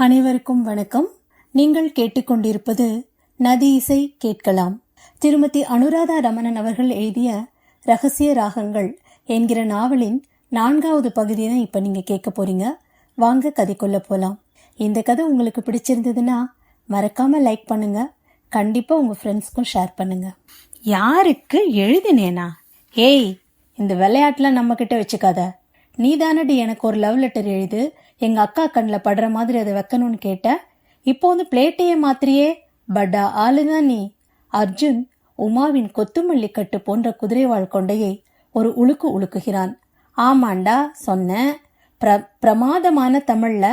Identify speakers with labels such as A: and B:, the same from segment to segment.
A: அனைவருக்கும் வணக்கம். நீங்கள் கேட்டுக்கொண்டிருப்பது நதி இசை கேட்கலாம். திருமதி அனுராதா ரமணன் அவர்கள் எழுதிய ரகசிய ராகங்கள் என்கிற நாவலின் நான்காவது பகுதி தான் இப்போ நீங்கள் கேட்க போறீங்க. வாங்க கதைக்குள்ள போகலாம் இந்த கதை உங்களுக்கு பிடிச்சிருந்ததுன்னா மறக்காம லைக் பண்ணுங்க. கண்டிப்பாக உங்கள் ஃப்ரெண்ட்ஸ்க்கும் ஷேர் பண்ணுங்க. யாருக்கு எழுதினேனா? ஏய் இந்த விளையாட்டுல நம்மக்கிட்ட வச்சுக்காத. நீ தானடி எனக்கு ஒரு லவ் லெட்டர் எழுது. எங்க அக்கா கண்ணில் படுற மாதிரி அதை வைக்கணும்னு கேட்ட. இப்போ வந்து பிளேட்டையே மாத்திரியே. பட்டா ஆளுதான் நீ. அர்ஜுன் உமாவின் கொத்துமல்லி கட்டு போன்ற குதிரைவாள் கொண்டையை ஒரு உழுக்கு உழுக்குகிறான். ஆமாண்டா சொன்னேன் பிர பிரமாதமான தமிழ்ல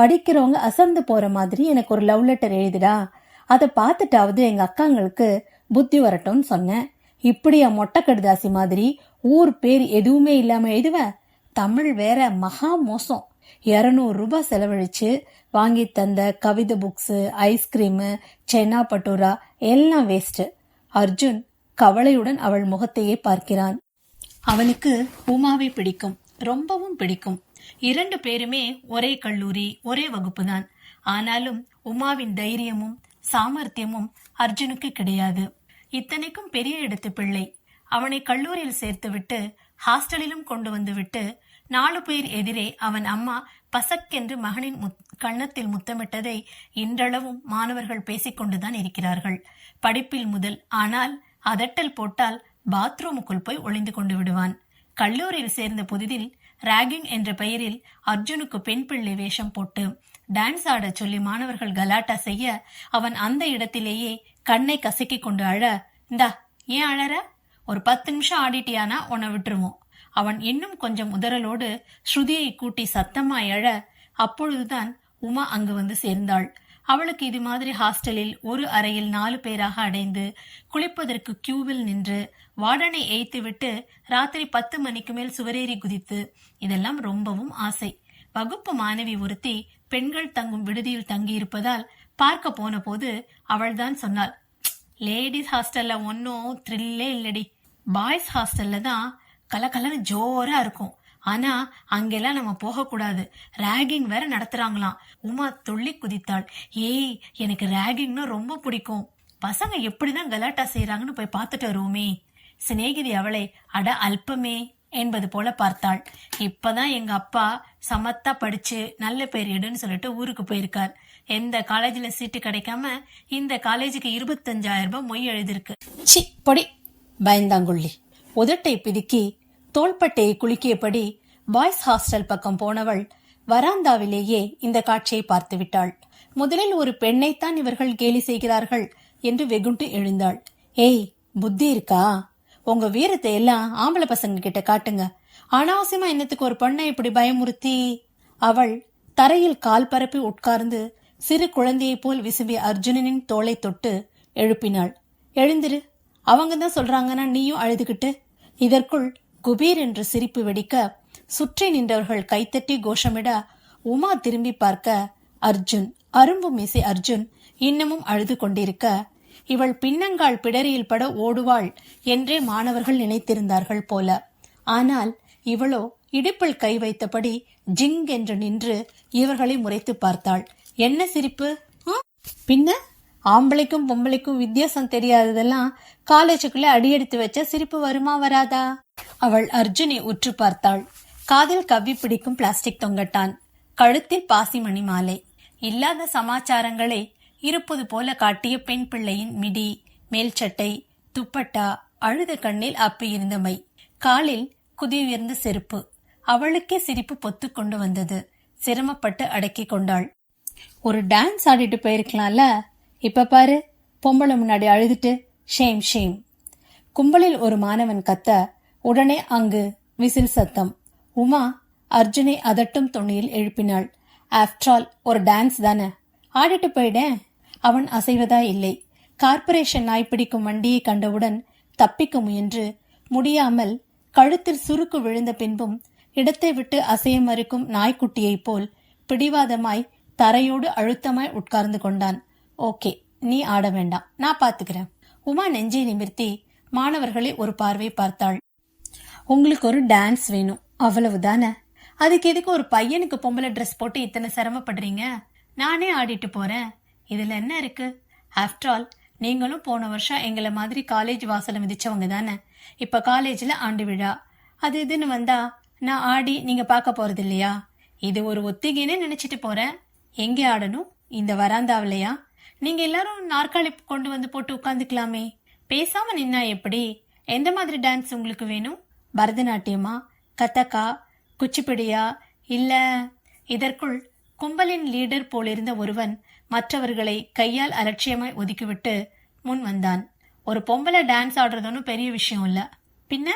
A: படிக்கிறவங்க அசந்து போற மாதிரி எனக்கு ஒரு லவ் லெட்டர் எழுதிடா. அதை பார்த்துட்டாவது எங்க அக்காங்களுக்கு புத்தி வரட்டும்னு சொன்னேன் இப்படியா மொட்டை கடுதாசி மாதிரி ஊர் பேர் எதுவுமே இல்லாம எழுதுவ? தமிழ் வேற மகா மோசம். இருநூறு ரூபாய் செலவழிச்சு வாங்கி தந்த கவிதை புக்ஸ் ஐஸ்கிரீமு சென்னா பட்டூரா எல்லாம் வேஸ்ட் அர்ஜுன் கவலையுடன் அவள் முகத்தையே பார்க்கிறான். அவனுக்கு உமாவை பிடிக்கும் ரொம்பவும் பிடிக்கும். இரண்டு பேருமே ஒரே கல்லூரி ஒரே வகுப்பு தான் ஆனாலும் உமாவின் தைரியமும் சாமர்த்தியமும் அர்ஜுனுக்கு கிடையாது. இத்தனைக்கும் பெரிய இடத்து பிள்ளை. அவனை கல்லூரியில் சேர்த்துவிட்டு ஹாஸ்டலிலும் கொண்டு வந்து விட்டு நாலு பேர் எதிரே அவன் அம்மா பசக்கென்று மகனின் முத் கன்னத்தில் முத்தமிட்டதை இன்றளவும் மாணவர்கள் பேசிக்கொண்டுதான் இருக்கிறார்கள். படிப்பில் முதல் ஆனால் அதட்டல் போட்டால் பாத்ரூமுக்குள் போய் ஒளிந்து கொண்டு விடுவான். கல்லூரியில் சேர்ந்த புதிதில் ராகிங் என்ற பெயரில் அர்ஜுனுக்கு பெண் பிள்ளை வேஷம் போட்டு டான்ஸ் ஆடச் சொல்லி மாணவர்கள் கலாட்டா செய்ய அவன் அந்த இடத்திலேயே கண்ணை கசக்கிக் கொண்டு அழ இந்தா ஏன் அழற? ஒரு பத்து நிமிஷம் ஆடிட்டியானா உன்னை விட்டுருவோம். அவன் இன்னும் கொஞ்சம் உதறலோடு ஸ்ருதியை கூட்டி சத்தமாய் எழ அப்பொழுதுதான் உமா அங்கு வந்து சேர்ந்தாள். அவளுக்கு இது மாதிரி ஹாஸ்டலில் ஒரு அறையில் நாலு பேராக அடைந்து குளிப்பதற்கு கியூவில் நின்று வார்டனை ஏய்த்துவிட்டு ராத்திரி பத்து மணிக்கு மேல் சுவரேறி குதித்து இதெல்லாம் ரொம்பவும் ஆசை. வகுப்பு மாணவி ஒருத்தி பெண்கள் தங்கும் விடுதியில் தங்கியிருப்பதால் பார்க்க போன போது அவள்தான் சொன்னாள் லேடிஸ் ஹாஸ்டல்ல ஒன்னும் த்ரில்லே இல்லடி. பாய்ஸ் ஹாஸ்டல்ல தான் கலக்கலன்னு ஜோரா இருக்கும். ஆனா அங்கெல்லாம் நம்ம போகக்கூடாது. ரேகிங் வேற நடத்துறாங்களாம். உமா துள்ளி குதித்தாள். ஏய் எனக்கு ரேகிங்னா ரொம்ப பிடிக்கும். பசங்க எப்படிதான் கலாட்டா செய்யறாங்கன்னு போய் பார்த்துட்டு வருவோமே. சிநேகிதி அவளை அட அல்பமே என்பது போல பார்த்தாள். இப்பதான் எங்க அப்பா சமத்தா படிச்சு நல்ல பேர் எடுன்னு சொல்லிட்டு ஊருக்கு போயிருக்கார். எந்த காலேஜ்ல சீட்டு கிடைக்காம இந்த காலேஜுக்கு இருபத்தஞ்சாயிரம் ரூபாய் மொய் எழுதிருக்கு சி பொடி. பயந்தாங்குள்ளி. உதட்டை பிதுக்கி தோள்பட்டையை குலுக்கியபடி பாய்ஸ் ஹாஸ்டல் பக்கம் போனவள் வராந்தாவிலேயே இந்த காட்சியை பார்த்து விட்டாள் முதலில் ஒரு பெண்ணைத்தான் இவர்கள் கேலி செய்கிறார்கள் என்று வெகுண்டு எழுந்தாள். ஏய் புத்தி இருக்கா? உங்க வீரத்தை எல்லாம் ஆம்பளை பசங்க கிட்ட காட்டுங்க. அனாவசியமா என்னத்துக்கு ஒரு பொண்ணை இப்படி பயமுறுத்தி? அவள் தரையில் கால் பரப்பி உட்கார்ந்து சிறு குழந்தையைப் போல் விசும்பிய அர்ஜுனனின் தோலை தொட்டு எழுப்பினாள். எழுந்திரு அவங்க தான் சொல்றாங்கன்னா நீயும் அழுதுகிட்டு இதற்குள் குபீர் என்று சிரிப்பு வெடிக்க சுற்றி நின்றவர்கள் கைத்தட்டி கோஷமிட உமா திரும்பி பார்க்க அர்ஜுன் அரும்பு மீசை அர்ஜுன் இன்னமும் அழுது கொண்டிருக்க. இவள் பின்னங்கால் பிடரியில் பட ஓடுவாள் என்றே மாணவர்கள் நினைத்திருந்தார்கள் போல. ஆனால் இவளோ இடுப்பில் கை வைத்தபடி ஜிங் என்று நின்று இவர்களை முறைத்து பார்த்தாள். என்ன சிரிப்பு? பின்ன? ஆம்பளைக்கும் பொம்பளைக்கும் வித்தியாசம் தெரியாததெல்லாம் காலேஜுக்குள்ள அடியெடுத்து வச்ச சிரிப்பு வருமா வராதா? அவள் அர்ஜுனை உற்று பார்த்தாள். காதில் கவ்வி பிடிக்கும் பிளாஸ்டிக் தொங்கட்டான். கழுத்தில் பாசிமணி மாலை. இல்லாத சமாச்சாரங்களை இருப்பது போல காட்டிய பெண் பிள்ளையின் மிடி மேல் சட்டை துப்பட்டா அழுத கண்ணில் அப்பியிருந்த மை. காலில் குதியுயர்ந்த செருப்பு. அவளுக்கே சிரிப்பு பொத்து கொண்டு வந்தது. சிரமப்பட்டு அடக்கிக் கொண்டாள். ஒரு டான்ஸ் ஆடிட்டு போயிருக்கலாம்ல? இப்ப பாரு பொம்பளை முன்னாடி அழுதுட்டு ஷேம் ஷேம் கும்பலில் ஒரு மாணவன் கத்த உடனே அங்கு விசில் சத்தம். உமா அர்ஜுனை அதட்டும் தொனியில் எழுப்பினாள். ஆஃப்டர் ஆல் ஒரு டான்ஸ் தானே. ஆடிட்டு போயிடேன். அவன் அசைவதா இல்லை. கார்ப்பரேஷன் நாய் பிடிக்கும் வண்டியை கண்டவுடன் தப்பிக்க முயன்று முடியாமல் கழுத்தில் சுருக்கு விழுந்த பின்பும் இடத்தை விட்டு அசைய மறுக்கும் நாய்க்குட்டியைப் போல் பிடிவாதமாய் தரையோடு அழுத்தமாய் உட்கார்ந்து கொண்டான். ஓகே நீ ஆட வேண்டாம். நான் பாத்துக்கிறேன். உமா நெஞ்சை நிமிர்த்தி மாணவர்களை ஒரு பார்வை பார்த்தாள். உங்களுக்கு ஒரு டான்ஸ் வேணும். அவ்வளவுதானே? அதுக்கு எதுக்கு ஒரு பையனுக்கு பொம்பளை ட்ரெஸ் போட்டு இத்தனை சிரமப்படுறீங்க? நானே ஆடிட்டு போறேன். இதுல என்ன இருக்கு? ஆஃப்டர் ஆல் நீங்களும் போன வருஷம் எங்களை மாதிரி காலேஜ் வாசலை மிதிச்சவங்க தானே? இப்ப காலேஜ்ல ஆண்டு விழா. அது இதுன்னு வந்தா நான் ஆடி நீங்க பார்க்க போறது இல்லையா இது ஒரு ஒத்திகைன்னு நினைச்சிட்டு போறேன். எங்கே ஆடணும்? இந்த வராந்தாவிலையா? நீங்க எல்லாரும் நாற்காலி கொண்டு வந்து போட்டு உட்காந்துக்கலாமே பேசாம நின்னா எப்படி? எந்த மாதிரி டான்ஸ் உங்களுக்கு வேணும்? பரதநாட்டியமா? கதக்கா குச்சிப்பிடியா? இல்ல இதற்குள் கும்பலின் லீடர் போலிருந்த ஒருவன் மற்றவர்களை கையால் அலட்சியமாய் ஒதுக்கிவிட்டு முன் வந்தான். ஒரு பொம்பளை டான்ஸ் ஆடுறது ஒன்றும் பெரிய விஷயம் இல்ல. பின்ன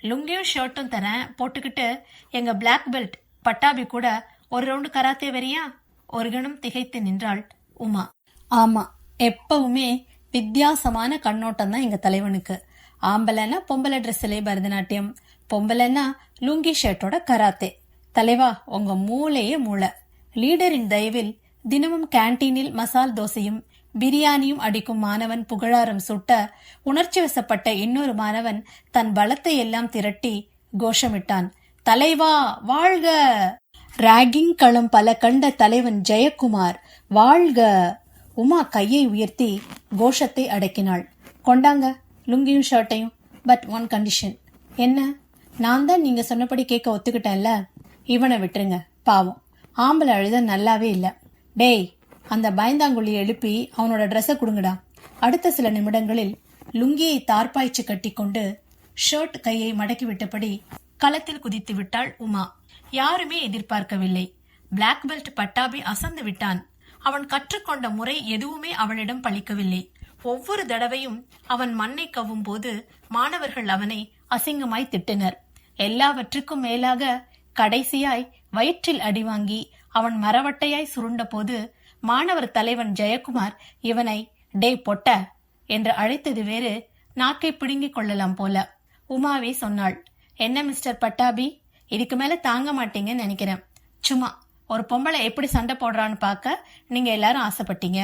A: லுங்கியும் ஷர்ட்டும் தரேன் போட்டுக்கிட்டு எங்க பிளாக் பெல்ட் பட்டாபி கூட ஒரு ரவுண்டு கராத்தே வரியா ஒரு கணம் திகைத்து நின்றாள் உமா. ஆமா எப்பவுமே வித்தியாசமான கண்ணோட்டம் தான் எங்க தலைவனுக்கு. ஆம்பளைன்னா பொம்பளை ட்ரெஸ்ஸிலே பரதநாட்டியம் பொம்பளைன்னா லுங்கி ஷர்ட்டோட கராத்தே. தலைவா உங்க மூளையே மூளை. லீடரின் தயவில் தினமும் கேண்டீனில் மசால் தோசையும் பிரியாணியும் அடிக்கும் மாணவன் புகழாரம் சுட்ட உணர்ச்சி வசப்பட்ட இன்னொரு மாணவன் தன் பலத்தை எல்லாம் திரட்டி கோஷமிட்டான். தலைவா வாழ்க! ராகிங் களம் பல கண்ட தலைவன் ஜெயக்குமார் வாழ்க! உமா கையை உயர்த்தி கோஷத்தை அடக்கினாள். கொண்டாங்க லுங்கியும் ஷர்ட்டையும். பட் ஒன் கண்டிஷன் என்ன? நான் தான் நீங்க சொன்னபடி கேட்க ஒத்துக்கிட்டேன்ல? இவனை விட்டுருங்க பாவம். ஆம்பளை அழுத நல்லாவே இல்லை. டேய் அந்த பயந்தாங்குழியை எழுப்பி அவனோட ட்ரெஸ்ஸை கொடுங்கடா. அடுத்த சில நிமிடங்களில் லுங்கியை தார்பாய்ச்சி கட்டிக்கொண்டு ஷர்ட் கையை மடக்கி விட்டபடி களத்தில் குதித்து விட்டாள் உமா. யாருமே எதிர்பார்க்கவில்லை. பிளாக் பெல்ட் பட்டாபி அசந்து விட்டான். அவன் கற்றுக்கொண்ட முறை எதுவுமே அவனிடம் பழிக்கவில்லை. ஒவ்வொரு தடவையும் அவன் மண்ணை கவ்வும் போது மாணவர்கள் அவனை அசிங்கமாய் திட்டினர். எல்லாவற்றுக்கும் மேலாக கடைசியாய் வயிற்றில் அடிவாங்கி அவன் மரவட்டையாய் சுருண்டபோது மாணவர் தலைவன் ஜெயக்குமார் இவனை டே பொட்ட என்று அழைத்தது வேறு நாக்கை பிடுங்கிக் கொள்ளலாம் போல. உமாவே சொன்னாள் என்ன மிஸ்டர் பட்டாபி? இதுக்கு மேல தாங்க மாட்டீங்கன்னு நினைக்கிறேன். சும்மா ஒரு பொம்பளை எப்படி சண்டை போடுறான்னு பார்க்க நீங்கள் எல்லாரும் ஆசைப்பட்டீங்க.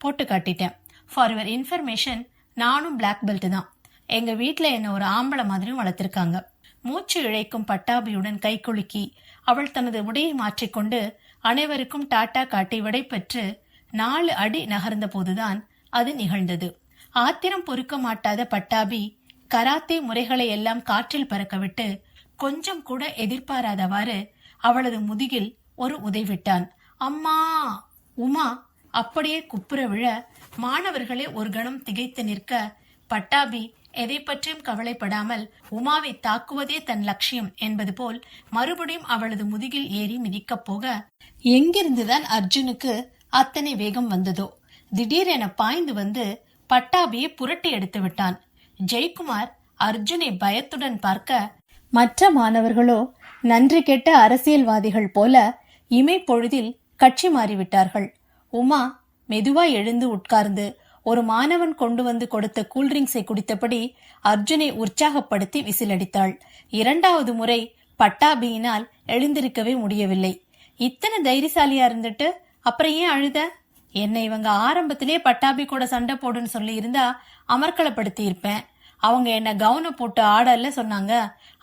A: போட்டு காட்டிட்டேன். ஃபார் யுவர் இன்ஃபர்மேஷன் நானும் பிளாக் பெல்ட் தான். எங்கள் வீட்டில் என்னை ஒரு ஆம்பளை மாதிரியும் வளர்த்துருக்காங்க. மூச்சு இழைக்கும் பட்டாபியுடன் கை குலுக்கி அவள் தனது உடையை மாற்றிக்கொண்டு அனைவருக்கும் டாட்டா காட்டி விடை பெற்று நாலு அடி நகர்ந்த போதுதான் அது நிகழ்ந்தது. ஆத்திரம் பொறுக்க மாட்டாத பட்டாபி கராத்தே முறைகளை எல்லாம் காற்றில் பறக்கவிட்டு கொஞ்சம் கூட எதிர்பாராதவாறு அவளது முதுகில் ஒரு உதைவிட்டான். அம்மா உமா அப்படியே குப்புற விழ மாணவர்களே ஒரு கணம் திகைத்து நிற்க பட்டாபி எதை பற்றியும் கவலைப்படாமல் உமாவை தாக்குவதே தன் லட்சியம் என்பது போல் மறுபடியும் அவளது முதுகில் ஏறி மிதிக்கப் போக எங்கிருந்துதான் அர்ஜுனுக்கு அத்தனை வேகம் வந்ததோ? திடீரென பாய்ந்து வந்து பட்டாபியை புரட்டி எடுத்து விட்டான். ஜெயக்குமார் அர்ஜுனை பயத்துடன் பார்க்க மற்ற மாணவர்களோ நன்றி கெட்ட அரசியல்வாதிகள் போல இமை பொழுதில் கட்சி மாறிவிட்டார்கள். உமா மெதுவா எழுந்து உட்கார்ந்து ஒரு மாணவன் கொண்டு வந்து கொடுத்த கூல்ட்ரிங்க்ஸை குடித்தபடி அர்ஜுனை உற்சாகப்படுத்தி விசிலடித்தாள். இரண்டாவது முறை பட்டாபியினால் எழுந்திருக்கவே முடியவில்லை. இத்தனை தைரியசாலியா இருந்துட்டு அப்புறம் ஏன் அழுத? என்னை இவங்க ஆரம்பத்திலே பட்டாபி கூட சண்டை போடுன்னு சொல்லி இருந்தா அமர்க்களப்படுத்தி இருப்பேன் அவங்க என்ன கவனம் போட்டு ஆடல சொன்னாங்க.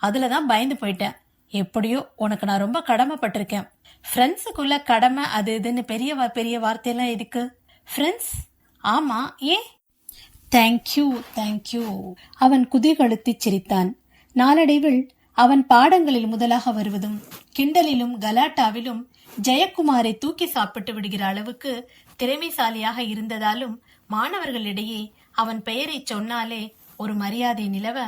A: அதுல தான் பயந்து போயிட்டேன். எப்படியோ உனக்கு நான் ரொம்ப கடமைப்பட்டிருக்கேன். ஃப்ரெண்ட்ஸுக்குள்ள கடமை அது இதுன்னு பெரிய பெரிய வார்த்தையெல்லாம் இருக்கு ஃப்ரெண்ட்ஸ் ஆமா ஏன்? தேங்க்யூ தேங்க்யூ அவன் குதிகழுத்தி சிரித்தான். நாளடைவில் அவன் பாடங்களில் முதலாக வருவதும் கிண்டலிலும் கலாட்டாவிலும் ஜெயக்குமாரை தூக்கி சாப்பிட்டு விடுகிற அளவுக்கு திறமைசாலியாக இருந்ததாலும் மாணவர்களிடையே அவன் பெயரைச் சொன்னாலே ஒரு மரியாதை நிலவ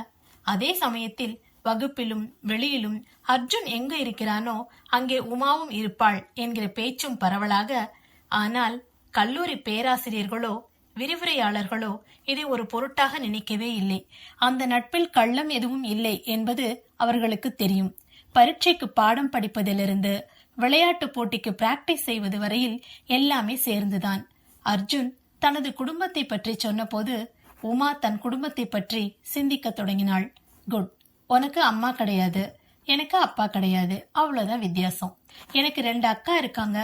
A: அதே சமயத்தில் வகுப்பிலும் வெளியிலும் அர்ஜுன் எங்க இருக்கிறானோ அங்கே உமாவும் இருப்பாள் என்கிற பேச்சும் பரவலாக. ஆனால் கல்லூரி பேராசிரியர்களோ விரிவுரையாளர்களோ இதை ஒரு பொருட்டாக நினைக்கவே இல்லை. அந்த நட்பில் கள்ளம் எதுவும் இல்லை என்பது அவர்களுக்கு தெரியும். பரீட்சைக்கு பாடம் படிப்பதிலிருந்து விளையாட்டு போட்டிக்கு பிராக்டிஸ் செய்வது வரையில் எல்லாமே சேர்ந்துதான். அர்ஜுன் தனது குடும்பத்தை பற்றி சொன்னபோது உமா தன் குடும்பத்தை பற்றி சிந்திக்கத் தொடங்கினாள். குட். உனக்கு அம்மா கிடையாது. எனக்கு அப்பா கிடையாது. அவ்வளோதான் வித்தியாசம். எனக்கு ரெண்டு அக்கா இருக்காங்க.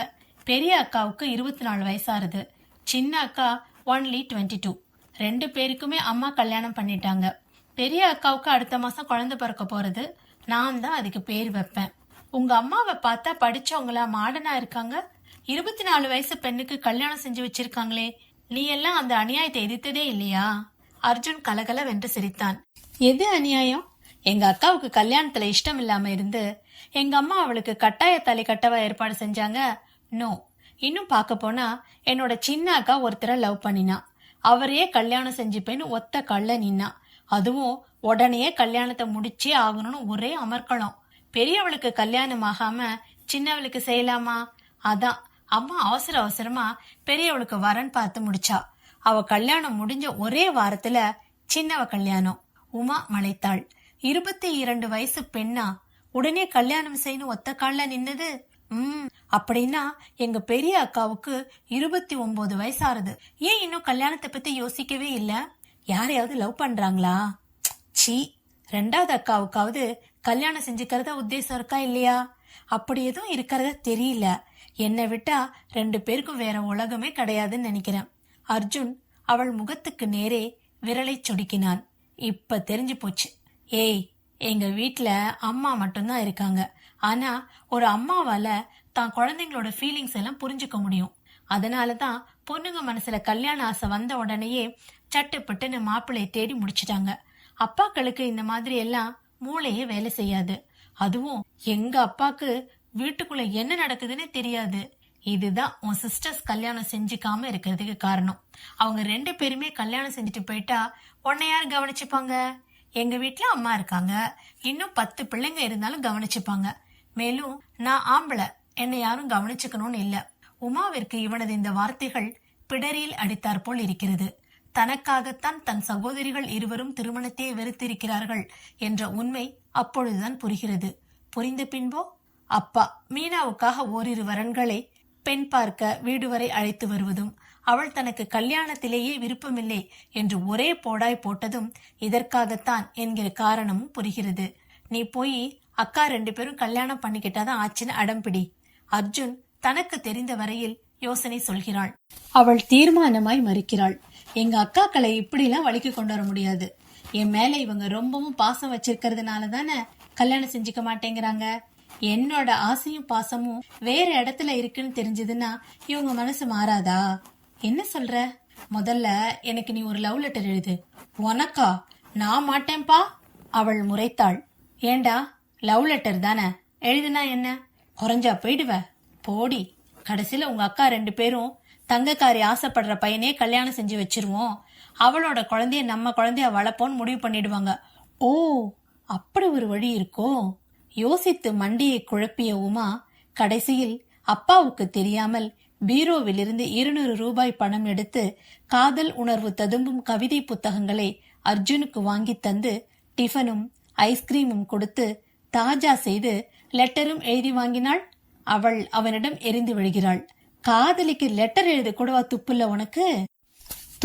A: பெரிய அக்காவுக்கு இருபத்தி நாலு வயசாகுது. சின்ன அக்கா ஒன்லி டுவெண்ட்டி டூ ரெண்டு பேருக்குமே அம்மா கல்யாணம் பண்ணிட்டாங்க. பெரிய அக்காவுக்கு அடுத்த மாதம் குழந்தை பிறக்க போகிறது நான் தான் அதுக்கு பேர் வைப்பேன். உங்கள் அம்மாவை பார்த்தா படித்தவங்களா மாடனாக இருக்காங்க? இருபத்தி நாலு வயசு பெண்ணுக்கு கல்யாணம் செஞ்சு வச்சிருக்காங்களே. நீ எல்லாம் அந்த அநியாயத்தை எதிர்த்ததே இல்லையா? அர்ஜுன் கலகல வென்று சிரித்தான். எது அநியாயம்? எங்க அக்காவுக்கு கல்யாணத்துல இஷ்டம் இல்லாம இருந்து எங்க அம்மா அவளுக்கு கட்டாய தலை கட்டவா ஏற்பாடு செஞ்சாங்க. நோ. இன்னும் பார்க்க போனா என்னோட சின்ன அக்கா ஒருத்தரை லவ் பண்ணினா. அவரையே கல்யாணம் செஞ்சுப்பேன்னு ஒத்த கள்ள நின்னா. அதுவும் உடனே கல்யாணத்தை முடிச்சே ஆகணும்னு ஒரே அமர்க்கலாம். பெரியவளுக்கு கல்யாணம் ஆகாம சின்னவளுக்கு செய்யலாமா? அதான். அம்மா அவசர அவசரமா பெரியவளுக்கு வரன் பார்த்து முடிச்சா. அவ கல்யாணம் முடிஞ்ச ஒரே வாரத்துல சின்னவ கல்யாணம். உமா மலைத்தாள். இருபத்தி இரண்டு வயசு பெண்ணா? உடனே கல்யாணம் செய்யணும் ஒத்த கால்ல நின்னது. ம் அப்படின்னா எங்க பெரிய அக்காவுக்கு இருபத்தி ஒன்பது வயசாகுது. ஏன் இன்னும் கல்யாணத்தை பத்தி யோசிக்கவே இல்ல? யாரையாவது லவ் பண்றாங்களா? சி ரெண்டாவது அக்காவுக்காவது கல்யாணம் செஞ்சுக்கிறதா உத்தேசம் இருக்கா இல்லையா? அப்படி எதுவும் இருக்கிறதா தெரியல. என்னை விட்டா ரெண்டு பேருக்கும் வேற உலகமே கிடையாதுன்னு நினைக்கிறேன். அர்ஜுன் அவள் முகத்துக்கு நேரே விரலை சொடுக்கினான். இப்ப தெரிஞ்சு போச்சு. ஏய் எங்க வீட்டில் அம்மா மட்டும்தான் இருக்காங்க. ஆனா ஒரு அம்மாவால தான் குழந்தைங்களோட ஃபீலிங்ஸ் எல்லாம் புரிஞ்சுக்க முடியும். அதனால தான் பொண்ணுங்க மனசுல கல்யாண ஆசை வந்த உடனேயே சட்டுப்பட்டுன்னு மாப்பிள்ளையை தேடி முடிச்சிட்டாங்க. அப்பாக்களுக்கு இந்த மாதிரி எல்லாம் மூளையே வேலை செய்யாது. அதுவும் எங்க அப்பாக்கு வீட்டுக்குள்ள என்ன நடக்குதுன்னு தெரியாது. இதுதான் உன் சிஸ்டர்ஸ் கல்யாணம் செஞ்சுக்காம இருக்கிறதுக்கு காரணம். அவங்க ரெண்டு பேருமே கல்யாணம் செஞ்சுட்டு போயிட்டா உன்னை யார் கவனிச்சுப்பாங்க? எங்க வீட்ல அம்மா இருக்காங்க. இன்னும் பத்து பிள்ளைங்க இருந்தாலும் கவனிச்சுப்பாங்க. மேலும் நான் ஆம்பளை. என்னை யாரும் கவனிச்சுக்கணும்னு இல்ல. உமாவிற்கு இவனது இந்த வார்த்தைகள் பிடரியில் அடித்தாற்போல் இருக்கிறது. தனக்காகத்தான் தன் சகோதரிகள் இருவரும் திருமணத்தை வெறுத்திருக்கிறார்கள் என்ற உண்மை அப்பொழுதுதான் புரிகிறது. புரிந்த பின்போ? அப்பா மீனாவுக்காக ஓரிரு வரன்களை பெண் பார்க்க வீடு வரை அழைத்து வருவதும் அவள் தனக்கு கல்யாணத்திலேயே விருப்பமில்லை என்று ஒரே போடாய் போட்டதும் இதற்காகத்தான் என்கிற காரணமும் புரிகிறது. நீ போய் அக்கா ரெண்டு பேரும் கல்யாணம் பண்ணிக்கிட்டாதான் ஆச்சுன்னு அடம்பிடி அர்ஜுன் தனக்கு தெரிந்த வரையில் யோசனை சொல்கிறாள். அவள் தீர்மானமாய் மறுக்கிறாள். எங்க அக்காக்களை இப்படிலாம் வலிக்கு கொண்டு வர முடியாது. என் மேல இவங்க ரொம்பவும் பாசம் வச்சிருக்கிறதுனால தானே கல்யாணம் செஞ்சுக்க மாட்டேங்கிறாங்க. என்னோட ஆசையும் பாசமும் வேற இடத்துல இருக்குன்னு தெரிஞ்சதுன்னா இவங்க மனசு மாறாதா? என்ன சொல்ற? முதல்ல எனக்கு நீ ஒரு லவ் லெட்டர் எழுது. உனக்கா? நான் மாட்டேன்பா அவள் முறைத்தாள். ஏண்டா? லவ் லெட்டர் தானே? எழுதுனா என்ன? குறைஞ்சா போயிடுவ. போடி. கடைசியில உங்க அக்கா ரெண்டு பேரும் தங்கக்காரி ஆசைப்படுற பையனே கல்யாணம் செஞ்சு வச்சிருவோம். அவளோட குழந்தைய நம்ம குழந்தைய வளர்ப்போன்னு முடிவு பண்ணிடுவாங்க. ஓ அப்படி ஒரு வழி இருக்கோ? யோசித்து மண்டியை குழப்பிய உமா கடைசியில் அப்பாவுக்கு தெரியாமல் பீரோவிலிருந்து இருநூறு ரூபாய் பணம் எடுத்து காதல் உணர்வு ததும்பும் கவிதை புத்தகங்களை அர்ஜுனுக்கு வாங்கி தந்து டிஃபனும் ஐஸ்கிரீமும் கொடுத்து தாஜா செய்து லெட்டரும் எழுதி வாங்கினாள். அவள் அவனிடம் எரிந்து விழுகிறாள். காதலிக்கு லெட்டர் எழுத கூடவா துப்புல்ல உனக்கு?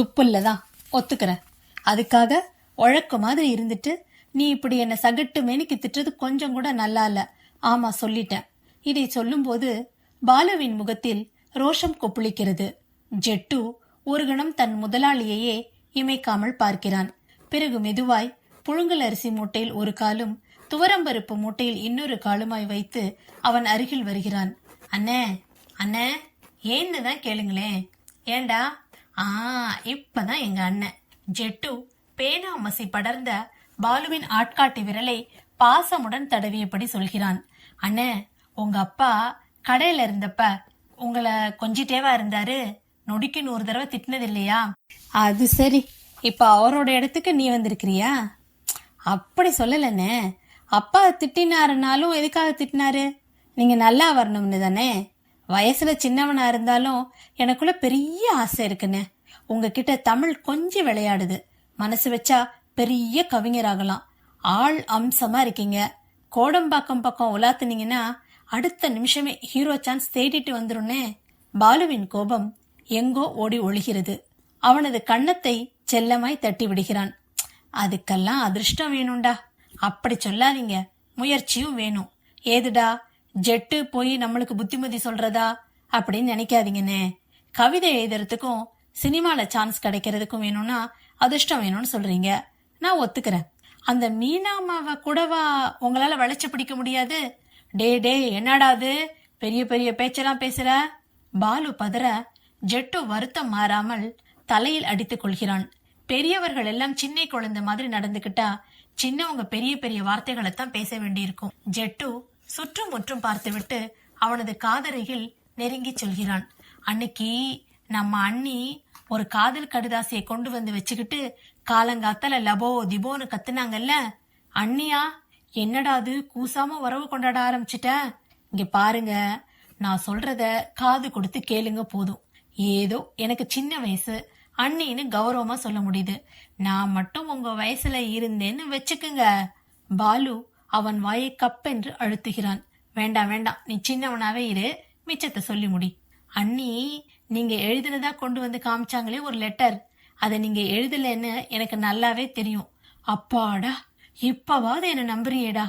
A: துப்புல்லதான் ஒத்துக்கிறேன். அதுக்காக உழக்க மாதிரி இருந்துட்டு நீ இப்படி என்ன சகட்டு மேனிக்கு திட்டுறது கொஞ்சம் கூட நல்லா இல்ல. ஆமா சொல்லிட்டேன். இதை சொல்லும்போது பாலுவின் முகத்தில் ரோஷம் கொப்புளிக்கிறது. ஜெட்டு ஒரு கணம் தன் முதலாளியையே இமைக்காமல் பார்க்கிறான். பிறகு மெதுவாய் புழுங்கல் அரிசி மூட்டையில் ஒரு காலும் துவரம்பருப்பு மூட்டையில் இன்னொரு காலுமாய் வைத்து அவன் அருகில் வருகிறான். அண்ணே அண்ணே ஏன்னு தான் கேளுங்களேன். ஏண்டா? ஆ இப்பதான் எங்க அண்ணன் ஜெட்டு பேனா மசி படர்ந்த பாலுவின் ஆட்காட்டி விரலை பாசமுடன் தடவியபடி சொல்கிறான். அண்ணே உங்க அப்பா கடையில இருந்தப்ப உங்களை கொஞ்சிட்டேவா இருந்தாரு? நொடிக்கு நூறு தடவை திட்டினது இல்லையா? அது சரி. இப்ப அவரோட இடத்துக்கு நீ வந்திருக்கிறியா? அப்படி சொல்லலண்ணே. அப்பா திட்டினாருனாலும் எதுக்காக திட்டினாரு? நீங்க நல்லா வரணும்னு தானே. வயசுல சின்னவனா இருந்தாலும் எனக்குள்ள பெரிய ஆசை இருக்குண்ணே. உங்ககிட்ட தமிழ் கொஞ்சம் விளையாடுது. மனசு வச்சா பெரிய கவிஞராகலாம். ஆள் அம்சமா இருக்கீங்க. கோடம்பாக்கம் பக்கம் உலாத்துனீங்கன்னா அடுத்த நிமிஷமே ஹீரோ சான்ஸ் தேடிட்டு வந்துருன்னே பாலுவின் கோபம் எங்கோ ஓடி ஒழுகிறது. அவனது கன்னத்தை செல்லமாய் தட்டி விடுகிறான். அதுக்கெல்லாம் அதிர்ஷ்டம் வேணும்டா. அப்படி சொல்லாதீங்க. முயற்சியும் வேணும். ஏதுடா? ஜெட்டு போய் நம்மளுக்கு புத்திமதி சொல்றதா? அப்படின்னு நினைக்காதீங்கண்ணே. கவிதை எழுதுறதுக்கும் சினிமால சான்ஸ் கிடைக்கிறதுக்கும் வேணும்னா அதிர்ஷ்டம் வேணும்னு சொல்றீங்க. நான் ஒத்துக்கிறேன். அந்த மீனாமாவை கூடவா உங்களால வளைச்சு பிடிக்க முடியாது? டே டே என்னடா அது? பெரிய பெரிய பேச்செல்லாம் பேசுற? பாலு பதற ஜெட்டு வருத்தம் மாறாமல் தலையில் அடித்துக் கொள்கிறான். பெரியவர்கள் எல்லாம் சின்ன குழந்தை மாதிரி நடந்துக்கிட்டா சின்னவங்க பெரிய பெரிய வார்த்தைகளை தான் பேச வேண்டியிருக்கும். ஜெட்டு சுற்றும் முற்றும் பார்த்துவிட்டு அவனது காதருகில் நெருங்கி சொல்கிறான். அன்னைக்கு நம்ம அண்ணி ஒரு காதல் கடுதாசியை கொண்டு வந்து வச்சுக்கிட்டு காலங்காத்தல லபோ திபோன்னு கத்துனாங்கல்ல? அண்ணியா? என்னடா அது? கூசாம உறவு கொண்டாட ஆரம்பிச்சிட்ட. இங்க பாருங்க. நான் சொல்றத காது கொடுத்து கேளுங்க போதும். ஏதோ எனக்கு சின்ன வயசு. அண்ணின்னு கௌரவமா சொல்ல முடியுது. நான் மட்டும் உங்க வயசுல இருந்தேன்னு வச்சுக்குங்க. பாலு அவன் வாயை கப்பென்று அழுத்துகிறான். வேண்டாம் வேண்டாம். நீ சின்னவனாவே இரு. மிச்சத்தை சொல்லி முடி. அண்ணி நீங்க எழுதுனதா கொண்டு வந்து காமிச்சாங்களே ஒரு லெட்டர் அதை நீங்க எழுதலைன்னு எனக்கு நல்லாவே தெரியும். அப்பாடா. இப்பவாவது என்ன நம்புறியேடா?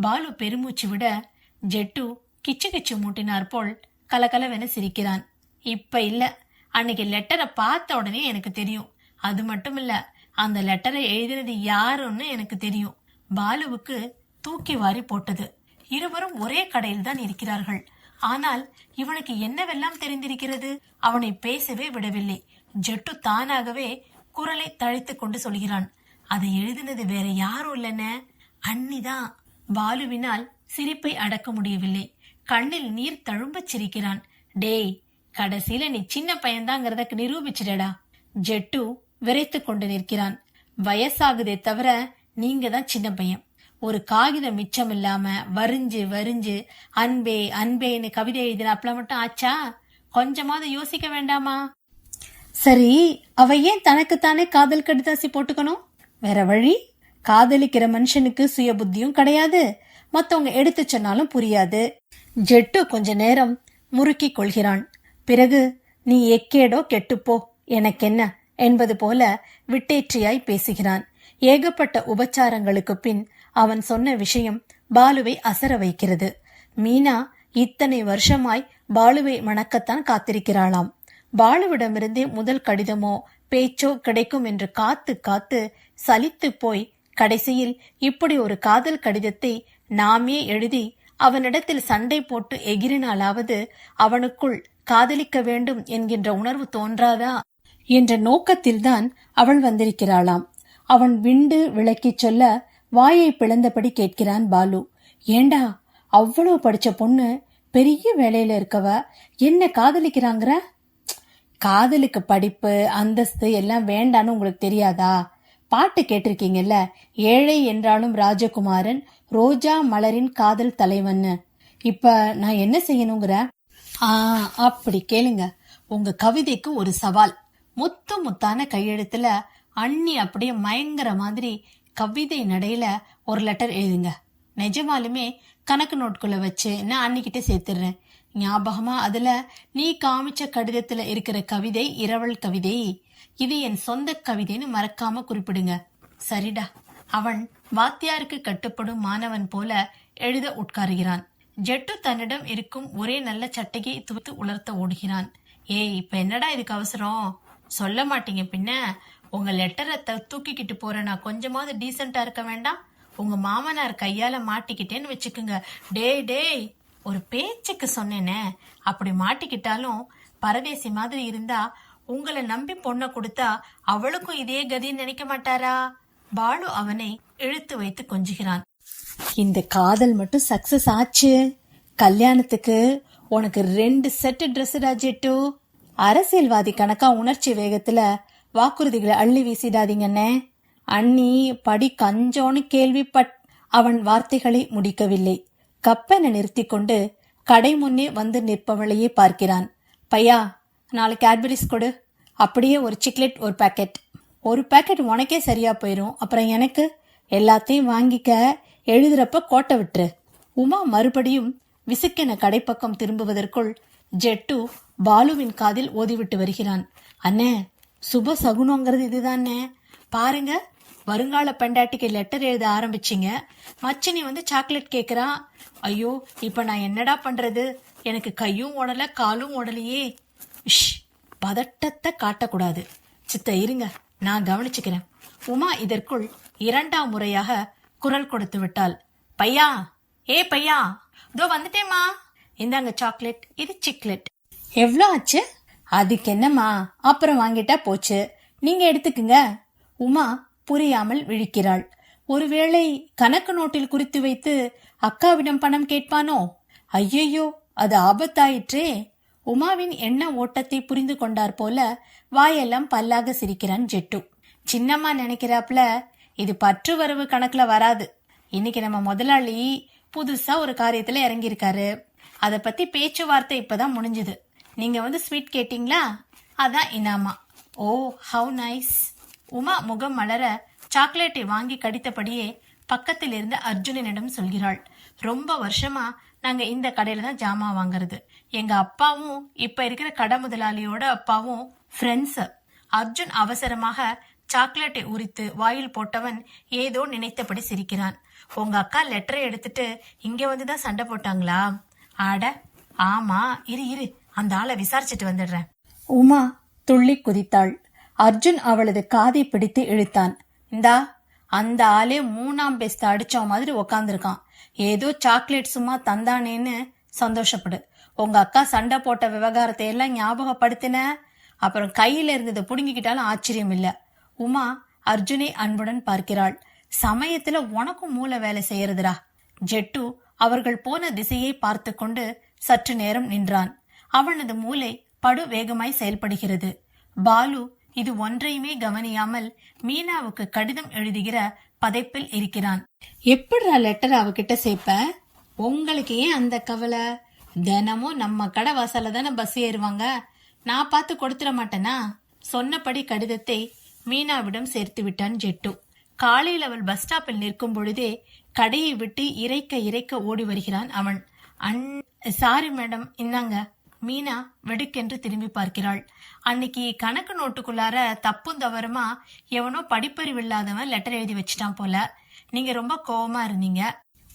A: பாலு பெருமூச்சு விட ஜெட்டு கிச்சு கிச்சு மூட்டினார் போல் கலகலவென சிரிக்கிறான். இப்ப இல்ல. அன்னைக்கு லெட்டரை பார்த்த உடனே எனக்கு தெரியும். அது மட்டும் இல்ல அந்த லெட்டரை எழுதினது யாருன்னு எனக்கு தெரியும். பாலுவுக்கு தூக்கி வாரி போட்டது. இருவரும் ஒரே கடையில் தான் இருக்கிறார்கள். ஆனால் இவனுக்கு என்னவெல்லாம் தெரிந்திருக்கிறது? அவனை பேசவே விடவில்லை. ஜெட்டு தானாகவே குரலை தழைத்து கொண்டு சொல்கிறான். அதை எழுதினது வேற யாரும் இல்லைன்ன அன்னிதான் பாலுவினால் சிரிப்பை அடக்க முடியவில்லை. கண்ணில் நீர் தழும்பச் சிரிக்கிறான். டேய் கடைசியில நீ சின்ன பையன்தாங்கிறத நிரூபிச்சிடடா. ஜெட்டு விரைத்து கொண்டு நிற்கிறான். வயசாகுதே தவிர நீங்க தான் சின்ன பையன். ஒரு காகிதம் மிச்சம் இல்லாம வரிஞ்சு வரிஞ்சு அன்பே அன்பேன்னு கவிதை எழுதினாப்ல மட்டும் ஆச்சா? கொஞ்சமாவது யோசிக்க வேண்டாமா? சரி அவ ஏன் தனக்குத்தானே காதல் கடுதாசி போட்டுக்கணும்? வேற வழி? காதலிக்கிற மனுஷனுக்கு சுய புத்தியும் கிடையாது. மத்தவங்க எடுத்து சொன்னாலும் புரியாது. ஜெட்டு கொஞ்ச நேரம் முறுக்கி கொள்கிறான். பிறகு நீ எக்கேடோ கெட்டுப்போ எனக்கென்ன? என்பது போல விட்டேற்றியாய் பேசுகிறான். ஏகப்பட்ட உபச்சாரங்களுக்கு பின் அவன் சொன்ன விஷயம் பாலுவை அசர வைக்கிறது. மீனா இத்தனை வருஷமாய் பாலுவை மணக்கத்தான் காத்திருக்கிறாளாம். பாலுவிடமிருந்தே முதல் கடிதமோ பேச்சோ கிடைக்கும் என்று காத்து காத்து சலித்து போய் கடைசியில் இப்படி ஒரு காதல் கடிதத்தை நாமே எழுதி அவனிடத்தில் சண்டை போட்டு எகிரினாலாவது அவனுக்குள் காதலிக்க வேண்டும் என்கின்ற உணர்வு தோன்றாதா என்ற நோக்கத்தில்தான் அவள் வந்திருக்கிறாளாம். அவன் விண்டு விளக்கிச் சொல்ல வாயை பிளந்தபடி கேட்கிறான் பாலு. ஏண்டா அவ்வளவு படிச்ச பொண்ணு பெரிய வேலையில இருக்கவ என்ன காதலிக்கிறாங்கிற? காதலுக்கு படிப்பு அந்தஸ்து எல்லாம் வேண்டான்னு உங்களுக்கு தெரியாதா? பாட்டு கேட்டிருக்கீங்கல்ல ஏழை என்றாலும் ராஜகுமாரன் ரோஜா மலரின் காதல் தலைவன் இப்ப நான் என்ன செய்யணுங்கிற? ஆ அப்படி கேளுங்க. உங்க கவிதைக்கு ஒரு சவால். முத்து முத்தான கையெழுத்துல அண்ணி அப்படியே மயங்கர மாதிரி கவிதை நடையில ஒரு லெட்டர் எழுதுங்க. நிஜமாலுமே கணக்கு நோட்குள்ள வச்சு நான் அன்னிக்கிட்டே சேர்த்துடுறேன் ஞாபகமா அதுல நீ காமிச்ச கடிதத்துல இருக்கிற கவிதை இரவல் கவிதை. இது என் சொந்த கவிதைன்னு மறக்காம குறிப்பிடுங்க. சரிடா. அவன் வாத்தியாருக்கு கட்டுப்படும் மாணவன் போல எழுத உட்காருகிறான். ஜெட்டு தன்னிடம் இருக்கும் ஒரே நல்ல சட்டையை துவைத்து உலர்த்த ஓடுகிறான். ஏய் இப்ப என்னடா இதுக்கு அவசரம்? சொல்ல மாட்டீங்க பின்ன. உங்க லெட்டரை த- தூக்கிக்கிட்டு போற நான் கொஞ்சமாவது டீசெண்டா இருக்க வேண்டாம். உங்க மாமனார் கையால மாட்டிக்கிட்டேன்னு வச்சுக்குங்க. டேய் டேய் ஒரு பேச்சுக்கு சொன்னேனே அப்படி மாட்டிக்கிட்டாலும் பரதேசி மாதிரி இருந்தா உங்களை நம்பி பொண்ணை கொடுத்தா அவளுக்கும் இதே கதின்னு நினைக்க மாட்டாரா? பாலு அவனை இழுத்து வைத்து கொஞ்சுகிறான். இந்த காதல் மட்டும் சக்சஸ் ஆச்சு. கல்யாணத்துக்கு உனக்கு ரெண்டு செட்டு ட்ரெஸ் ராஜெட்டு அரசியல்வாதி கணக்கா உணர்ச்சி வேகத்துல வாக்குறுதிகளை அள்ளி வீசிடாதீங்கண்ணே. அண்ணி படி கஞ்சோன்னு கேள்விப்பட் அவன் வார்த்தைகளை முடிக்கவில்லை. கப்பனை நிறுத்தி கொண்டு கடை முன்னே வந்து நிற்பவளையே பார்க்கிறான். பையா நாலு கேட்பரிஸ் கொடு. அப்படியே ஒரு சிக்லெட் ஒரு பாக்கெட் ஒரு பாக்கெட் உனக்கே சரியா போயிடும் அப்புறம் எனக்கு எல்லாத்தையும் வாங்கிக்க எழுதுறப்ப கோட்டை விட்டுரு. உமா மறுபடியும் விசுக்கென கடைப்பக்கம் திரும்புவதற்குள் ஜெட்டு பாலுவின் காதில் ஓதிவிட்டு வருகிறான். அண்ணே சுப சகுனங்கிறது இதுதானே பாருங்க வருங்கால பெண்டாட்டிக்கு லெட்டர் எழுத ஆரம்பிச்சிங்க? மச்சினி வந்து சாக்லேட் கேட்குறான் ஐயோ இப்போ நான் என்னடா பண்ணுறது எனக்கு கையும் ஓடலை காலும் ஓடலையே. ஷ் பதட்டத்தை காட்டக்கூடாது. சித்த இருங்க நான் கவனிச்சுக்கிறேன். உமா இதற்குள் இரண்டாம் முறையாக குரல் கொடுத்து விட்டாள். பையா ஏ பையா இதோ வந்துட்டேம்மா. இந்தாங்க சாக்லேட் இது சிக்லெட் எவ்வளோ ஆச்சு? அதுக்கு என்னம்மா அப்புறம் வாங்கிட்டா போச்சு. நீங்க எடுத்துக்குங்க. உமா புரியாமல் விழிக்கிறாள். ஒருவேளை கணக்கு நோட்டில் குறித்து வைத்து அக்காவிடம் பணம் கேட்பானோ? ஐயையோ அது ஆபத்தாயிற்றே. உமாவின் எண்ண ஓட்டத்தை புரிந்து கொண்டார் போல வாயெல்லாம் பல்லாக சிரிக்கிறான் ஜெட்டு. சின்னம்மா நினைக்கிறாப்ல இது பற்று வரவு கணக்குல வராது. இன்னைக்கு நம்ம முதலாளி புதுசா ஒரு காரியத்துல இறங்கியிருக்காரு. அதை பத்தி பேச்சுவார்த்தை இப்பதான் முடிஞ்சுது. நீங்க வந்து ஸ்வீட் கேட்டீங்களா? அதான் இனாமா. ஓ ஹவு நைஸ் உமா முகம் மலர சாக்லேட்டை வாங்கி கடித்தபடியே பக்கத்தில் இருந்த அர்ஜுனனிடம் சொல்கிறாள் ரொம்ப வருஷமா நாங்க இந்த கடையில தான் ஜாமான் வாங்குறது. எங்க அப்பாவும் இப்ப இருக்கிற கடை முதலாளியோட அப்பாவும் ஃப்ரெண்ட்ஸ் அர்ஜுன் அவசரமாக சாக்லேட்டை உரித்து வாயில் போட்டவன் ஏதோ நினைத்தபடி சிரிக்கிறான். உங்க அக்கா லெட்டரை எடுத்துட்டு இங்க வந்து தான் சண்டை போட்டாங்களா? ஆட ஆமா இரு இரு. அந்த ஆளை விசாரிச்சுட்டு வந்துடுறேன். உமா துள்ளி குதித்தாள். அர்ஜுன் அவளது காதை பிடித்து இழுத்தான். இந்தா அந்த ஆளே மூணாம் பெஸ்ட் அடிச்ச மாதிரி உக்காந்துருக்கான். ஏதோ சாக்லேட் சும்மா தந்தானேன்னு சந்தோஷப்படு. உங்க அக்கா சண்டை போட்ட விவகாரத்தை எல்லாம் ஞாபகப்படுத்தின? அப்புறம் கையில இருந்ததை புடுங்கிக்கிட்டாலும் ஆச்சரியம் இல்ல. உமா அர்ஜுனை அன்புடன் பார்க்கிறாள். சமயத்துல உனக்கும் மூளை வேலை செய்யறதுடா. ஜெட்டு அவர்கள் போன திசையை பார்த்து கொண்டு சற்று நேரம் நின்றான். அவனது மூளை படு வேகமாய் செயல்படுகிறது. பாலு இது ஒன்றையுமே கவனியாமல் மீனாவுக்கு கடிதம் எழுதுகிற பதைப்பில் இருக்கிறான். எப்படிடா லெட்டர் அவகிட்ட சேர்ப்ப உங்களுக்கு ஏன் அந்த கவலை? தினமும் நம்ம கடை வாசல்ல தானே பஸ் ஏறுவாங்க? நான் பார்த்து கொடுத்துட மாட்டேனா? சொன்னபடி கடிதத்தை மீனாவிடம் சேர்த்து விட்டான் ஜெட்டு. காலையில் அவள் பஸ் ஸ்டாப்பில் நிற்கும் பொழுதே கடையை விட்டு இறைக்க இறைக்க ஓடி வருகிறான் அவன். அன் சாரி மேடம் இந்தாங்க. மீனா வெடுக்கென்று திரும்பி பார்க்கிறாள். அன்னைக்கு கணக்கு நோட்டுக்குள்ளார தப்பும் தவறுமா எவனோ படிப்பறிவு இல்லாதவன் லெட்டர் எழுதி வச்சிட்டான் போல. நீங்க ரொம்ப கோபமா இருந்தீங்க.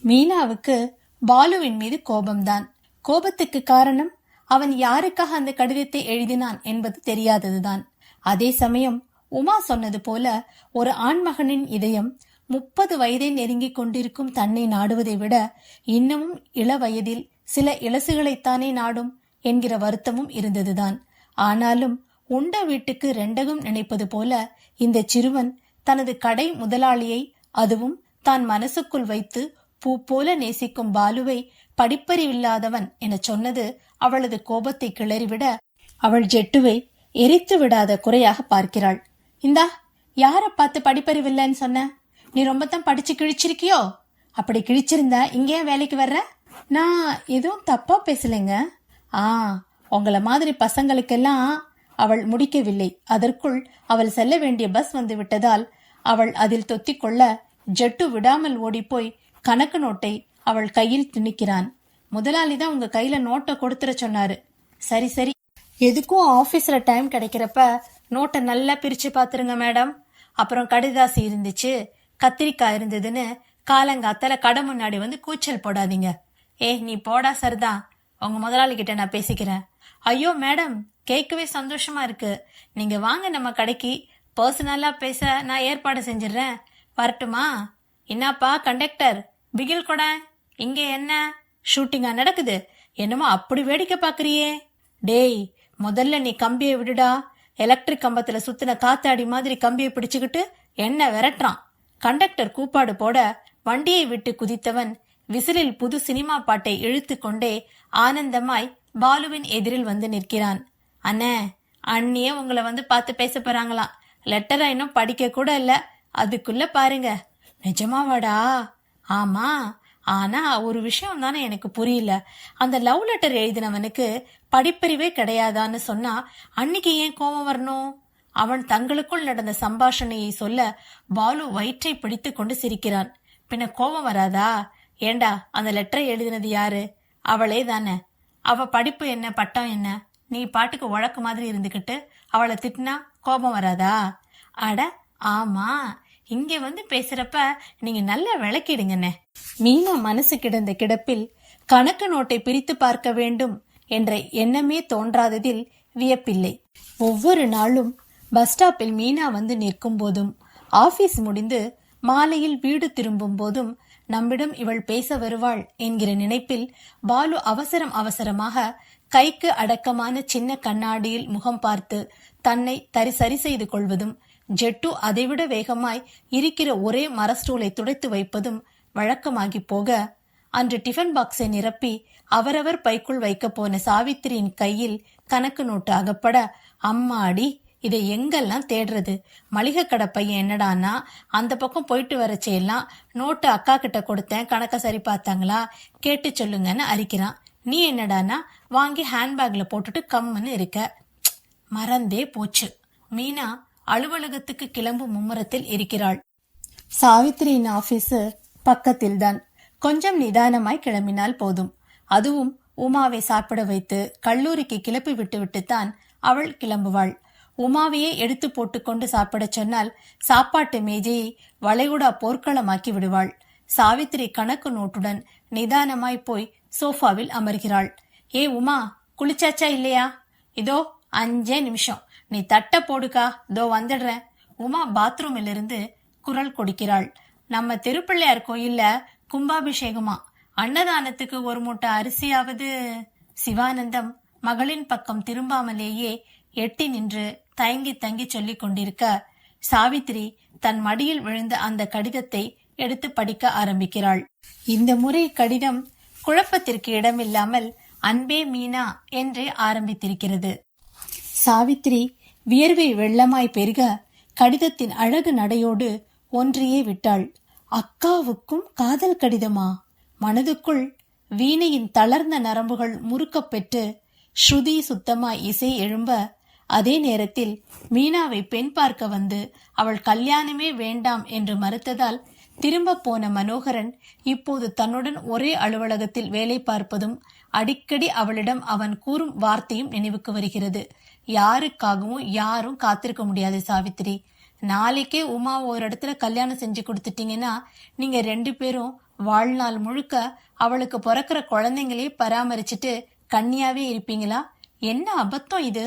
A: மீனாவுக்கு பாலுவின் மீது கோபம்தான். கோபத்துக்கு காரணம் அவன் யாருக்காக அந்த கடிதத்தை எழுதினான் என்பது தெரியாததுதான். அதே சமயம் உமா சொன்னது போல ஒரு ஆண்மகனின் இதயம் முப்பது வயதை நெருங்கிக் கொண்டிருக்கும் தன்னை நாடுவதை விட இன்னமும் இள வயதில் சில இலசுகளைத்தானே நாடும் என்கிற வருத்தமும் இருந்ததுதான். ஆனாலும் உண்ட வீட்டுக்கு ரெண்டகம் நினைப்பது போல இந்த சிறுவன் தனது கடை முதலாளியை அதுவும் தான் மனசுக்குள் வைத்து பூ போல நேசிக்கும் பாலுவை படிப்பறிவில்லாதவன் என சொன்னது அவளது கோபத்தை கிளறிவிட அவள் ஜெட்டுவை எரித்து விடாத குறையாக பார்க்கிறாள். இந்தா யார பார்த்து படிப்பறிவில்லைன்னு சொன்ன? நீ ரொம்ப தான் படிச்சு கிழிச்சிருக்கியோ? அப்படி கிழிச்சிருந்தா இங்கேயே வேலைக்கு வர்ற? நான் எதுவும் தப்பா பேசலைங்க. ஆ உங்கள மாதிரி பசங்களுக்கெல்லாம் அவள் முடிக்கவில்லை. அதற்குள் அவள் செல்ல வேண்டிய பஸ் வந்து விட்டதால் அவள் அதில் தொத்திக்கொள்ள ஜெட்டு விடாமல் ஓடிப்போய் கணக்கு நோட்டை அவள் கையில் திணிக்கிறான். முதலாளி தான் உங்க கையில நோட்டை கொடுத்துற சொன்னாரு. சரி சரி. எதுக்கும் ஆபீஸ்ல டைம் கிடைக்கிறப்ப நோட்டை நல்லா பிரிச்சு பாத்துருங்க மேடம். அப்புறம் கடிதாசி இருந்துச்சு கத்திரிக்காய் இருந்ததுன்னு காலங்காத்தால கடை முன்னாடி வந்து கூச்சல் போடாதீங்க. ஏ நீ போடா சரிதான். உங்க முதலாளி கிட்ட நான் பேசிக்கிறேன். ஐயோ மேடம் கேட்கவே சந்தோஷமா இருக்கு. நீங்க வாங்க நம்ம கடைக்கு. பர்சனலா பேச நான் ஏற்பாடு செஞ்சிடுறேன். வரட்டுமா? என்னப்பா கண்டக்டர்? பிகில் கொட? இங்க என்ன? ஷூட்டிங்கா நடக்குது? என்னமோ அப்படி வேடிக்கை பாக்குறியே டேய் முதல்ல நீ கம்பியை விடுடா. எலக்ட்ரிக் கம்பத்துல சுத்தின காத்தாடி மாதிரி கம்பியை பிடிச்சுக்கிட்டு என்ன விரட்டுறான். கண்டக்டர் கூப்பாடு போட வண்டியை விட்டு குதித்தவன் விசிலில் புது சினிமா பாட்டை இழுத்து கொண்டே ஆனந்தமாய் பாலுவின் எதிரில் வந்து நிற்கிறான். அண்ணே அண்ணியே உங்களை வந்து பார்த்து பேச போறாங்களாம் லெட்டரை இன்னும் படிக்க கூட இல்லை. அதுக்குள்ள பாருங்க. நிஜமாவாடா? ஆமா. ஆனா ஒரு விஷயம் தானே எனக்கு புரியல. அந்த லவ் லெட்டர் எழுதினவனுக்கு படிப்பறிவே கிடையாதான்னு சொன்னா அன்னைக்கு ஏன் கோபம் வரணும்? அவன் தங்களுக்குள் நடந்த சம்பாஷணையை சொல்ல பாலு வயிற்றை பிடித்து கொண்டு சிரிக்கிறான். பின்ன கோபம் வராதா? ஏண்டா அந்த லெட்டரை எழுதினது யாரு? அவளே தானே. அவ படிப்பு என்ன பட்டம் என்ன நீ பாட்டுக்கு உழக்கு மாதிரி இருந்துக்கிட்டு அவளை திட்டினா கோபம் வராதா? அட ஆமா. இங்க வந்து பேசுறப்ப நீங்க நல்லா விளக்கிடுங்கண்ணே. மீனா மனசு கிடந்த கிடப்பில் கணக்கு நோட்டை பிரித்து பார்க்க வேண்டும் என்ற எண்ணமே தோன்றாததில் வியப்பில்லை. ஒவ்வொரு நாளும் பஸ் ஸ்டாப்பில் மீனா வந்து நிற்கும் போதும் ஆபீஸ் முடிந்து மாலையில் வீடு திரும்பும் போதும் நம்மிடம் இவள் பேச வருவாள் என்கிற நினைப்பில் பாலு அவசரம் அவசரமாக கைக்கு அடக்கமான சின்ன கண்ணாடியில் முகம் பார்த்து தன்னை தரி சரி செய்து கொள்வதும் ஜெட்டு அதைவிட வேகமாய் இருக்கிற ஒரே மரஸ்டூலை துடைத்து வைப்பதும் வழக்கமாகி போக அன்று டிஃபன் பாக்ஸை நிரப்பி அவரவர் பைக்குள் வைக்க போன சாவித்திரியின் கையில் கணக்கு நோட்டு அகப்பட அம்மாடி இதை எங்கெல்லாம் தேடுறது? மளிகை கடை பையன் என்னடான்னா அந்த பக்கம் போயிட்டு வரச்செல்லாம் நோட்டு அக்கா கிட்ட கொடுத்தேன். கணக்க சரி பார்த்தாங்களா? கேட்டு சொல்லுங்கன்னு அரிக்கிறான். நீ என்னடான்னா வாங்கி ஹேண்ட்பேக்ல போட்டுட்டு கம்முன்னு இருக்க. மறந்தே போச்சு. மீனா அலுவலகத்துக்கு கிளம்பும் மும்முரத்தில் இருக்கிறாள். சாவித்திரியின் ஆபீஸு பக்கத்தில்தான். கொஞ்சம் நிதானமாய் கிளம்பினால் போதும். அதுவும் உமாவை சாப்பிட வைத்து கல்லூரிக்கு கிளப்பி விட்டு விட்டுத்தான் அவள் கிளம்புவாள். உமாவையே எடுத்து போட்டுக்கொண்டு சாப்பிடச் சொன்னால் சாப்பாட்டு மேஜையை வளைகுடா போர்க்களமாக்கி விடுவாள். சாவித்திரி கணக்கு நோட்டுடன் நிதானமாய் போய் சோஃபாவில் அமர்கிறாள். ஏ உமா குளிச்சாச்சா இல்லையா? இதோ அஞ்சே நிமிஷம். நீ தட்ட போடுக்கா. இதோ வந்துடுறேன். உமா பாத்ரூமில் இருந்து குரல் கொடுக்கிறாள். நம்ம திருப்பிள்ளையார் கோயில்ல கும்பாபிஷேகமா? அன்னதானத்துக்கு ஒரு மூட்டை அரிசியாவது? சிவானந்தம் மகளின் பக்கம் திரும்பாமலேயே எட்டி நின்று தயங்கி தங்கி சொல்லிக் கொண்டிருக்க சாவித்திரி தன் மடியில் விழுந்த அந்த கடிதத்தை எடுத்து படிக்க ஆரம்பிக்கிறாள். இந்த முறை கடிதம் குழப்பத்திற்கு இடமில்லாமல் அன்பே மீனா என்றே ஆரம்பித்திருக்கிறது. சாவித்திரி வியர்வை வெள்ளமாய் பெருக கடிதத்தின் அழகு நடையோடு ஒன்றையே விட்டாள். அக்காவுக்கும் காதல் கடிதமா? மனதுக்குள் வீணையின் தளர்ந்த நரம்புகள் முறுக்கப்பெற்று ஸ்ருதி சுத்தமாய் இசை எழும்ப அதே நேரத்தில் மீனாவை பெண் பார்க்க வந்து அவள் கல்யாணமே வேண்டாம் என்று மறுத்ததால் திரும்ப போன மனோகரன் இப்போது தன்னுடன் ஒரே அலுவலகத்தில் வேலை பார்ப்பதும் அடிக்கடி அவளிடம் அவன் கூறும் வார்த்தையும் நினைவுக்கு வருகிறது. யாருக்காகவும் யாரும் காத்திருக்க முடியாது சாவித்திரி. நாளைக்கே உமா ஒரு இடத்துல கல்யாணம் செஞ்சு கொடுத்துட்டீங்கன்னா நீங்க ரெண்டு பேரும் வாழ்நாள் முழுக்க அவளுக்கு பிறக்கிற குழந்தைங்களே பராமரிச்சுட்டு கன்னியாவே இருப்பீங்களா? என்ன அபத்தம் இது?